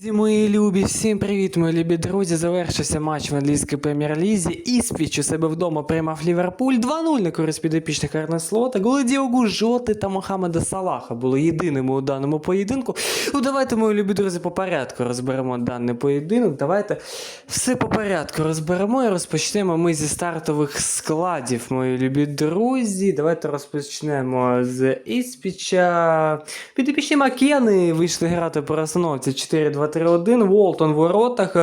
Друзі, мої любі, всім привіт, мої любі друзі. Завершився матч в англійській прем'єр-лізі. Іспіч у себе вдома приймав Ліверпуль 2-0 на користь підопічних Арне Слота. Голи Діогу Жоти та Мохамеда Салаха були єдиними у даному поєдинку. Ну давайте, мої любі друзі, по порядку розберемо даний поєдинок. Давайте все по порядку розберемо і розпочнемо ми зі стартових складів, мої любі друзі. Давайте розпочнемо з Іспіча. Підопічні Макени вийшли грати по розстановці 4-2-3-1. Волтон в воротах.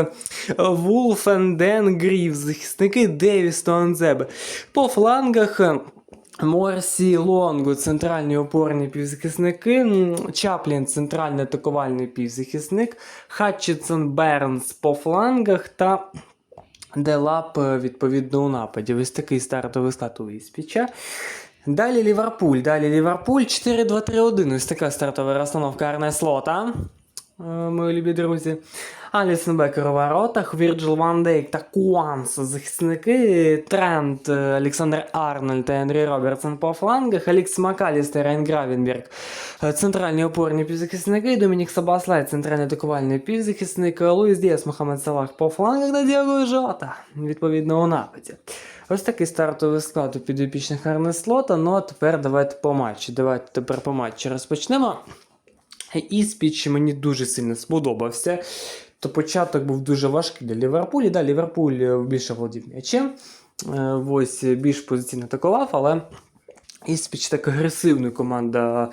Вулфенден Грів, захисники Девіс та. По флангах. Морсі Лонгу, центральні опорні півзахисники, Чаплін, центральний атакувальний півзахисник, Хатчетсон Бернс по флангах та Делап е, відповідно у нападі. Ось такий стартовий склад у Іспіча. Далі Ліверпуль. Далі Ліверпуль 4-2-3-1. Ось така стартова розстановка Арне Слота. Е, Мої любі друзі. Алісон Бекер у воротах, Вірджил Ван Дейк та Куанс захисники, Трент, е, Олександр Арнольд та Енрі Робертсон по флангах, Алікс Макалістер, Айн Гравенберг, е, центральні опорні півзахисники, Домінік Сабаслай, центральний атакувальний півзахисник, Луїс Діас, Мохамед Салах по флангах та Діаго Жота, відповідно у нападі. Ось такий стартовий склад у підопічних Арне Слота. Ну а тепер давайте по матчі. Давайте тепер по матчі розпочнемо. Іспіч мені дуже сильно сподобався. То початок був дуже важкий для Ліверпулі. Да, Ліверпуль е, більше володів м'ячем. Е, Ось е, більш позиційно атакував, але Іспіч так агресивна команда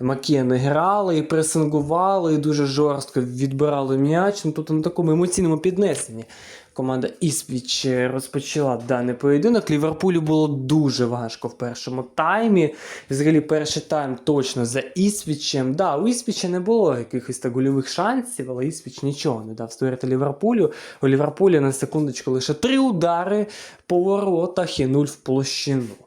Макіни грали і пресингували, і дуже жорстко відбирали м'яч. Ну, тобто на такому емоційному піднесенні команда Іспіч розпочала даний поєдинок. Ліверпулю було дуже важко в першому таймі. Взагалі, перший тайм точно за Іспічем. Да, у Іспіча не було якихось так гольових шансів, але Іспіч нічого не дав створити Ліверпулю. У Ліверпулі на секундочку лише три удари по воротах і нуль в площину.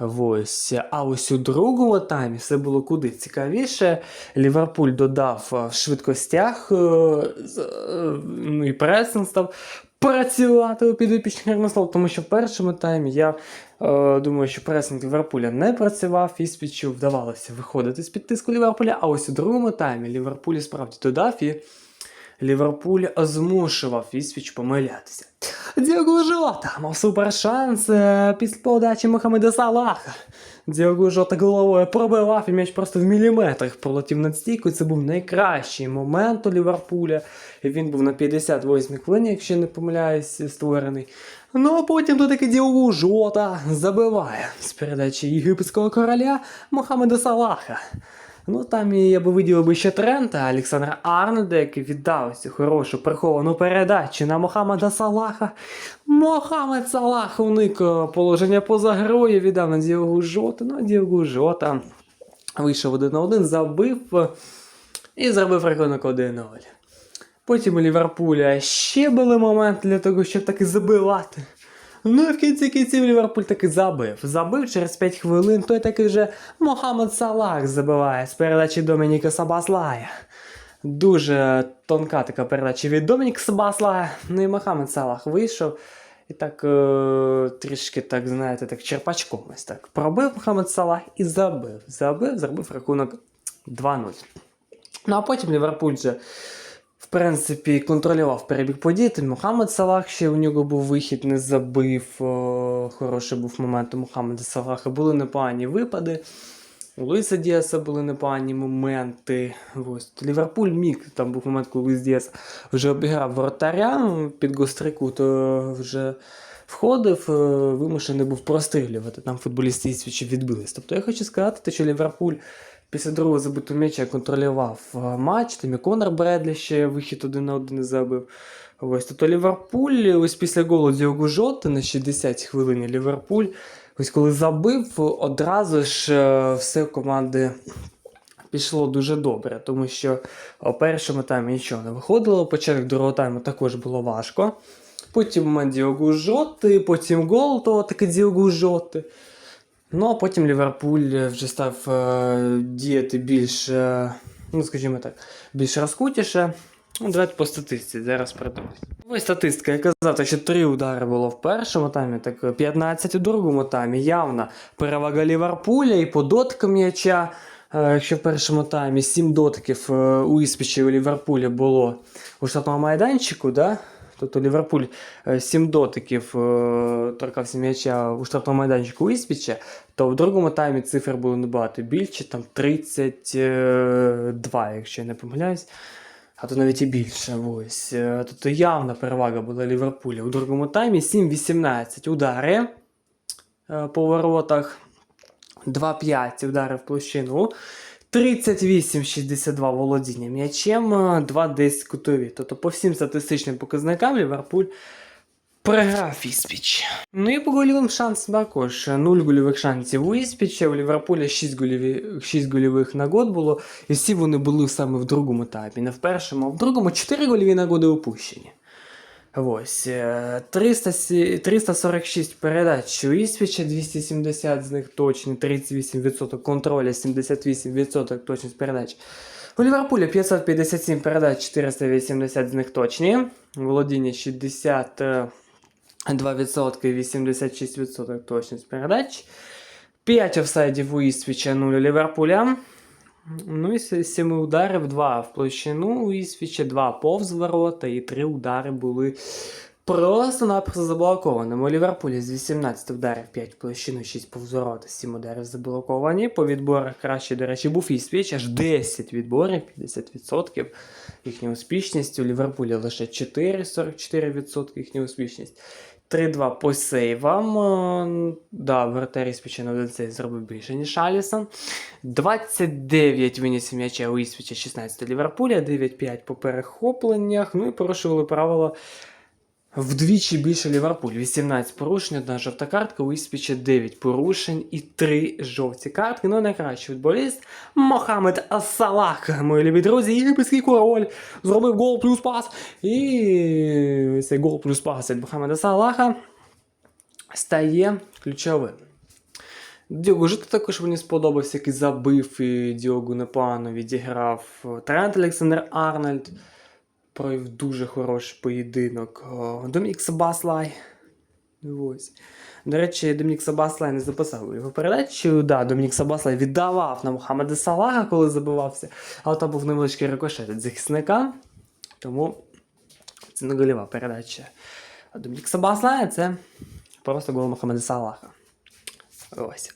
Ось. А ось у другому таймі все було куди цікавіше. Ліверпуль додав е, в швидкостях е, з- е, ну і пресинг став працювати у підопічних Армислав, тому що в першому таймі я е, думаю, що пресинг Ліверпуля не працював, і спічу вдавалося виходити з-під тиску Ліверпуля. А ось у другому таймі Ліверпуль справді додав і Ліверпуль змушував Іспіч помилятися. Діого Жота мав супер шанс е, після подачі Мохамеда Салаха. Діого Жота головою пробивав і м'яч просто в міліметрах пролетів над стійкою. Це був найкращий момент у Ліверпуля. Він був на 58-й хвилині, якщо не помиляюсь, створений. Ну а потім то таки Діого Жота забиває з передачі єгипетського короля Мохамеда Салаха. Ну там я би виділив би ще Трента Олександра Арнольда, який віддав цю хорошу приховану передачу на Мохамеда Салаха. Мохамед Салах уник е, положення поза грою, віддав на Діогу Жота. Ну, а Діогу Жота вийшов один на один, забив е, і зробив рахунок 1-0. Потім у Ліверпуля ще були моменти для того, щоб таки забивати. Ну і в кінці кінців Ліверпуль таки забив. Забив через 5 хвилин, той таки вже Мохамед Салах забиває з передачі Домініка Сабаслая. Дуже тонка така передача від Домініка Сабаслая. Ну і Мохамед Салах вийшов. І так е, трішки, так, знаєте, так черпачком ось так пробив Мохамед Салах і забив. Забив, зробив рахунок 2-0. Ну а потім Ліверпуль же, в принципі, контролював перебіг подій. Та Мохамед Салах ще у нього був вихід, не забив. О, хороший був момент у Мохамеда Салаха. Були непогані випади. У Луїса Діаса були непогані моменти. Ось. Ліверпуль міг. Там був момент, коли Луїс Діас вже обіграв воротаря під гострику, то вже входив, е, вимушений був прострілювати. Там футболісти Ісвічі відбились. Тобто я хочу сказати, що Ліверпуль після другого забитого м'яча контролював е, матч, там і Конор Бредлі ще вихід один на один забив. Ось тобто Ліверпуль, ось після голу Діогу Жоти на 60 хвилині Ліверпуль, ось коли забив, одразу ж е, все команди пішло дуже добре, тому що у першому таймі нічого не виходило, початок другого тайму також було важко. Потім Діогу Жоти, потім гол, то таки Діогу Жоти. Ну, а потім Ліверпуль вже став е, діяти більш, е, ну скажімо так, більш розкутіше. Ну, давайте по статистиці, зараз передивимось. Ось статистика, я казав, що три удари було в першому таймі, так 15 у другому таймі. Явна перевага Ліверпуля і по доткам м'яча. Е, Якщо в першому таймі 7 дотиків е, у Іспічі у Ліверпулі було у штатному майданчику, да? Тобто Ліверпуль 7 дотиків е, торкався м'яча у штатному майданчику Іспіча, то в другому таймі цифри були набагато більше, там 32, якщо я не помиляюсь. А то навіть і більше. Ось. Е, Тобто явна перевага була Ліверпуля. У другому таймі 7-18 удари е, по воротах. 2-5 удари в площину. 38-62 володіння м'ячем, е, 2-10 кутові. Тобто по всім статистичним показникам Ліверпуль програв Іспіч. Ну і по гольовим шансам також. 0 гольових шансів у Іспіча, у Ліверпуля 6, гольові, 6 гольових нагод було, і всі вони були саме в другому таймі. Не в першому, а в другому 4 гольові нагоди упущені. Ось. е, 300, 346 передач у Іспіча, 270 з них точні, 38% контроля, 78% точність передач. У Ліверпуля 557 передач, 480 з них точні. Володіння 62%, 86% точність передач. 5 офсайдів у Іспіча, 0 у Ліверпуля. Ну і з 7 ударів 2 в площину у Іспіча, 2 повз ворота і 3 удари були просто-напросто заблокованими. У Ліверпулі з 18 ударів 5 в площину, 6 повз ворота, 7 ударів заблоковані. По відборах краще, до речі, був Іспіч, аж 10 відборів, 50% їхня успішність. У Ліверпулі лише 4, 44% їхня успішність. 3-2 по сейвам. Е, Да, воротар Іспіча на цей зробив більше, ніж Алісон. 29 виніс м'яча у Іспіча, 16 Ліверпуля, 9-5 по перехопленнях. Ну і порушували правила вдвічі більше Ліверпуль. 18 порушень, одна жовта картка, у Іспіча 9 порушень і 3 жовті картки. Ну, найкращий футболіст Мохамед Салах, мої любі друзі, єгипетський король, зробив гол плюс пас. І цей гол плюс пас від Мохамеда Салаха стає ключовим. Діогу Жита також мені сподобався, який забив і Діогу непогано відіграв. Трент Олександр Арнольд провів дуже хороший поєдинок. О, Домінік Сабаслай. Ось. До речі, Домінік Сабаслай не записав його передачу. Да, Домінік Сабаслай віддавав на Мохамеда Салаха, коли забивався, але там був невеличкий рикошет від захисника. Тому це не гольова передача. А Домінік Сабаслай це просто гол Мохамеда Салаха. Ось.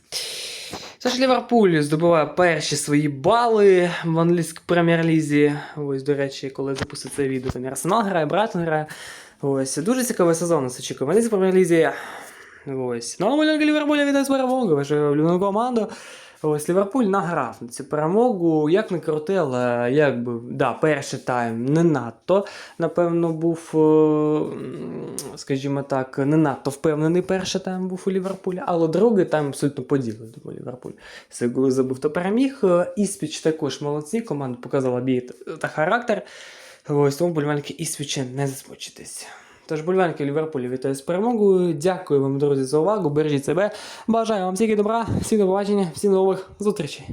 Тож Ліверпуль здобуває перші свої бали в англійській прем'єр-лізі. Ось, до речі, коли запустив це відео, там і Арсенал грає, Брайтон грає. Ось, дуже цікавий сезон нас очікує в англійській прем'єр-лізі. Ось. Ну, а Ліверпуля вітаю з перемогою, вашу улюблену команду. Ось Ліверпуль награв на цю перемогу. Як не крути, але якби, да, перший тайм не надто, напевно, був, е, скажімо так, не надто впевнений перший тайм був у Ліверпуля, але другий тайм абсолютно поділений у Ліверпуль. Коли забув, то переміг. Е, Іспіч також молодці, команда показала бій та- характер. Ось тому бульванки Іспіча не засмучитись. Тож бульванки Ліверпулі вітаю з перемогою. Дякую вам, друзі, за увагу. Бережіть себе. Бажаю вам всіх добра, всім до побачення, всім нових зустрічей.